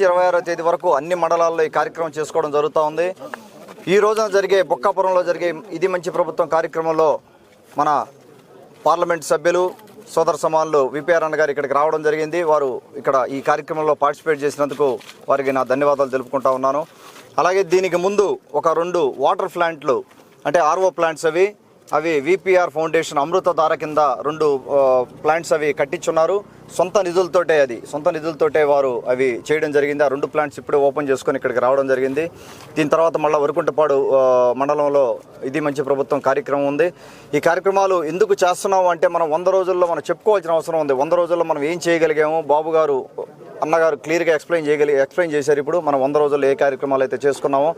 ఇరవై ఆరో తేదీ వరకు అన్ని మండలాల్లో ఈ కార్యక్రమం చేసుకోవడం జరుగుతూ ఉంది. ఈ రోజున జరిగే బొక్కాపురంలో జరిగే ఇది మంచి ప్రభుత్వం కార్యక్రమంలో మన పార్లమెంట్ సభ్యులు సోదర సమానులు విపిఆర్ అన్న గారు ఇక్కడికి రావడం జరిగింది. వారు ఇక్కడ ఈ కార్యక్రమంలో పార్టిసిపేట్ చేసినందుకు వారికి నా ధన్యవాదాలు తెలుపుకుంటా ఉన్నాను. అలాగే దీనికి ముందు ఒక రెండు వాటర్ ప్లాంట్లు అంటే ఆర్ఓ ప్లాంట్స్ అవి అవి విపిఆర్ ఫౌండేషన్ అమృతధార కింద రెండు ప్లాంట్స్ అవి కట్టించున్నారు. సొంత నిధులతోటే అది. సొంత నిధులతోటే వారు అవి చేయడం జరిగింది. ఆ రెండు ప్లాంట్స్ ఇప్పుడే ఓపెన్ చేసుకొని ఇక్కడికి రావడం జరిగింది. దీని తర్వాత మళ్ళీ వరకుంటపాడు మండలంలో ఇది మంచి ప్రభుత్వం కార్యక్రమం ఉంది. ఈ కార్యక్రమాలు ఎందుకు చేస్తున్నాము అంటే మనం వంద రోజుల్లో మనం చెప్పుకోవాల్సిన అవసరం ఉంది. వంద రోజుల్లో మనం ఏం చేయగలిగాము? బాబు గారు అన్నగారు క్లియర్గా ఎక్స్ప్లెయిన్ చేయగలి ఎక్స్ప్లెయిన్ చేశారు ఇప్పుడు. మనం వంద రోజుల్లో ఏ కార్యక్రమాలు అయితే చేసుకున్నామో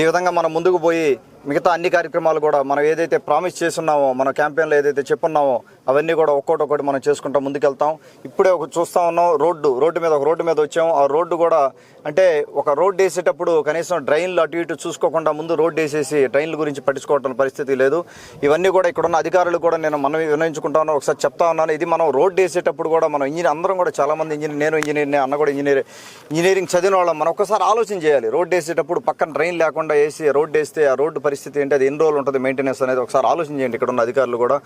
ఈ విధంగా మనం ముందుకు పోయి మిగతా అన్ని కార్యక్రమాలు కూడా మనం ఏదైతే ప్రామిస్ చేస్తున్నామో మన క్యాంపెయిన్లో ఏదైతే చెప్పున్నామో అవన్నీ కూడా ఒక్కొక్కటి ఒక్కటి మనం చేసుకుంటా ముందుకెళ్తాం. ఇప్పుడే ఒక చూస్తా ఉన్నాం రోడ్డు రోడ్డు మీద ఒక రోడ్డు మీద వచ్చాం ఆ రోడ్డు కూడా అంటే ఒక రోడ్డు వేసేటప్పుడు కనీసం డ్రైన్లు అటు ఇటు చూసుకోకుండా ముందు రోడ్డు వేసేసి డ్రైన్ల గురించి పట్టించుకోవటం పరిస్థితి లేదు. ఇవన్నీ కూడా ఇక్కడ ఉన్న అధికారులు కూడా నేను మనం వినయించుకుంటా ఉన్నాను. ఒకసారి చెప్తా ఉన్నాను. ఇది మనం రోడ్డు వేసేటప్పుడు కూడా మనం ఇంజనీర్ అందరం కూడా చాలా మంది ఇంజనీర్ నేను ఇంజనీర్ అన్న కూడా ఇంజనీర్ ఇంజనీరింగ్ చదివిన వాళ్ళం. మనం ఒకసారి ఆలోచన చేయాలి. రోడ్డు వేసేటప్పుడు పక్కన డ్రైన్ లేకుండా వేసి రోడ్డు వేస్తే ఆ రోడ్డు పరిస్థితి ఏంటి? అది ఎన్ని రోజులు ఉంటుంది మెయింటెనెన్స్ అనేది? ఒకసారి ఆలోచించండి ఇక్కడ ఉన్న అధికారులు కూడా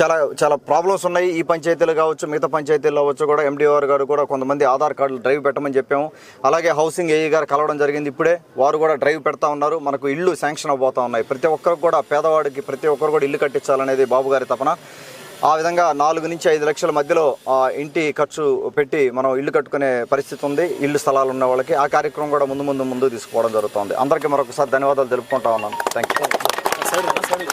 చాలా చాలా ప్రాబ్లమ్స్ ఉన్నాయి. ఈ పంచాయతీలు కావచ్చు మిగతా పంచాయతీలు కావచ్చు కూడా ఎండిఓఆర్ గారు కూడా కొంతమంది ఆధార్ కార్డులు డ్రైవ్ పెట్టమని చెప్పాము. అలాగే హౌసింగ్ ఏఈ గారు కలవడం జరిగింది ఇప్పుడే. వారు కూడా డ్రైవ్ పెడతా ఉన్నారు. మనకు ఇల్లు శాంక్షన్ అవబోతా ఉన్నాయి. ప్రతి ఒక్కరికి కూడా పేదవాడికి ప్రతి ఒక్కరు కూడా ఇల్లు కట్టించాలనేది బాబు గారి తపన. ఆ విధంగా నాలుగు నుంచి ఐదు లక్షల మధ్యలో ఇంటి ఖర్చు పెట్టి మనం ఇల్లు కట్టుకునే పరిస్థితి ఉంది. ఇల్లు స్థలాలు ఉన్న వాళ్ళకి ఆ కార్యక్రమం కూడా ముందు ముందు ముందు తీసుకోవడం జరుగుతుంది. అందరికీ మరొకసారి ధన్యవాదాలు తెలుపుకుంటా ఉన్నాను. Thank you